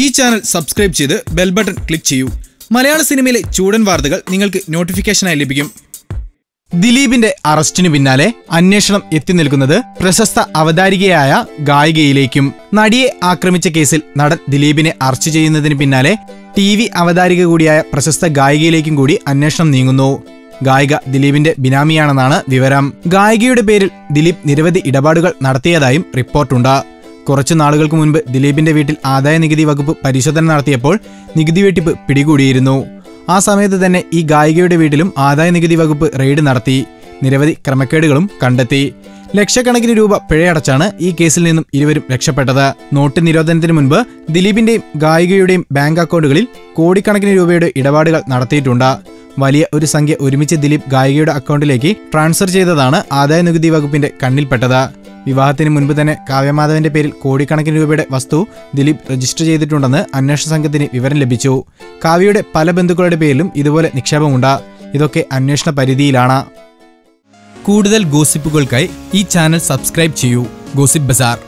ഈ channel subscribe ചെയ്ത് bell button click ചെയ്യൂ. മലയാള സിനിമയിലെ ചൂടൻ വാർത്തകൾ നിങ്ങൾക്ക് നോട്ടിഫിക്കേഷനായി ലഭിക്കും. ദിലീപിന്റെ അറസ്റ്റിനു പിന്നാലെ അന്വേഷണം എത്തി നിൽക്കുന്നത് പ്രശസ്ത അവതാരികയായ ഗായികയിലേക്കും. നടിയെ ആക്രമിച്ച കേസിൽ നടൻ ദിലീപിനെ അറസ്റ്റ് ചെയ്യുന്നതിന് പിന്നാലെ ടി വി അവതാരിക കൂടിയായ പ്രശസ്ത ഗായികയിലേക്കും കൂടി അന്വേഷണം നീങ്ങുന്നു. ഗായിക ദിലീപിന്റെ ബിനാമിയാണെന്നാണ് വിവരം. ഗായികയുടെ പേരിൽ ദിലീപ് നിരവധി ഇടപാടുകൾ നടത്തിയതായും റിപ്പോർട്ടുണ്ട്. കുറച്ചു നാളുകൾക്ക് മുൻപ് ദിലീപിന്റെ വീട്ടിൽ ആദായ നികുതി വകുപ്പ് പരിശോധന നടത്തിയപ്പോൾ നികുതി വെട്ടിപ്പ് പിടികൂടിയിരുന്നു. ആ സമയത്ത് തന്നെ ഈ ഗായികയുടെ വീട്ടിലും ആദായ നികുതി വകുപ്പ് റെയ്ഡ് നടത്തി. നിരവധി ക്രമക്കേടുകളും കണ്ടെത്തി. ലക്ഷക്കണക്കിന് രൂപ പിഴയടച്ചാണ് ഈ കേസിൽ നിന്നും ഇരുവരും രക്ഷപ്പെട്ടത്. നോട്ട് നിരോധനത്തിന് മുൻപ് ദിലീപിന്റെയും ഗായികയുടെയും ബാങ്ക് അക്കൗണ്ടുകളിൽ കോടിക്കണക്കിന് രൂപയുടെ ഇടപാടുകൾ നടത്തിയിട്ടുണ്ട്. വലിയ ഒരു സംഖ്യ ഒരുമിച്ച് ദിലീപ് ഗായികയുടെ അക്കൗണ്ടിലേക്ക് ട്രാൻസ്ഫർ ചെയ്തതാണ് ആദായ നികുതി വകുപ്പിന്റെ കണ്ണിൽപ്പെട്ടത്. വിവാഹത്തിന് മുൻപ് തന്നെ കാവ്യമാധവന്റെ പേരിൽ കോടിക്കണക്കിന് രൂപയുടെ വസ്തു ദിലീപ് രജിസ്റ്റർ ചെയ്തിട്ടുണ്ടെന്ന് അന്വേഷണ സംഘത്തിന് വിവരം ലഭിച്ചു. കാവ്യയുടെ പല ബന്ധുക്കളുടെ പേരിലും ഇതുപോലെ നിക്ഷേപമുണ്ട്. ഇതൊക്കെ അന്വേഷണ പരിധിയിലാണ്. കൂടുതൽ ഗോസിപ്പുകൾക്കായി ഈ ചാനൽ സബ്സ്ക്രൈബ് ചെയ്യൂ. ഗോസിപ്പ് ബസാർ.